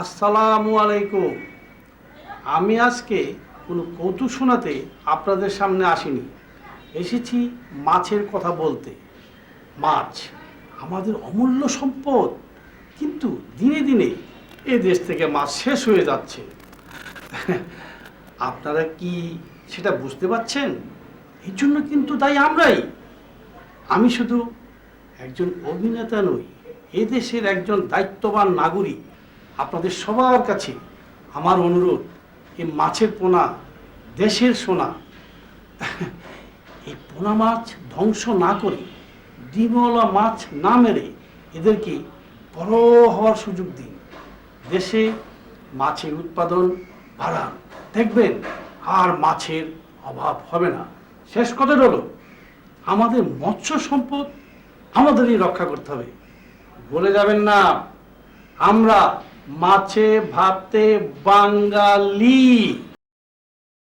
আসসালামু আলাইকুম। আমি আজকে কোনো কৌতুক শোনাতে আপনাদের সামনে আসিনি। এসেছি মাছের কথা বলতে। মাছ আমাদের অমূল্য সম্পদ, কিন্তু দিনে দিনে এ দেশ থেকে মাছ শেষ হয়ে যাচ্ছে। আপনারা কি সেটা বুঝতে পারছেন? এই জন্য কিন্তু তাই আমরাই। আমি শুধু একজন অভিনেতা নই এদেশের একজন দায়িত্ববান নাগরিক। আপনাদের সবার কাছে আমার অনুরোধ, এই মাছের পোনা দেশের সোনা। এই পোনা মাছ ধ্বংস না করে ডিমওয়ালা মাছ না মেরে এদেরকে বড় হওয়ার সুযোগ দিন। দেশে মাছের উৎপাদন বাড়ান। দেখবেন আর মাছের অভাব হবে না। শেষ কথা হলো, আমাদের মৎস্য সম্পদ আমাদেরই রক্ষা করতে হবে। বলে যাবেন না, আমরা মাছে ভাতে বাঙালি।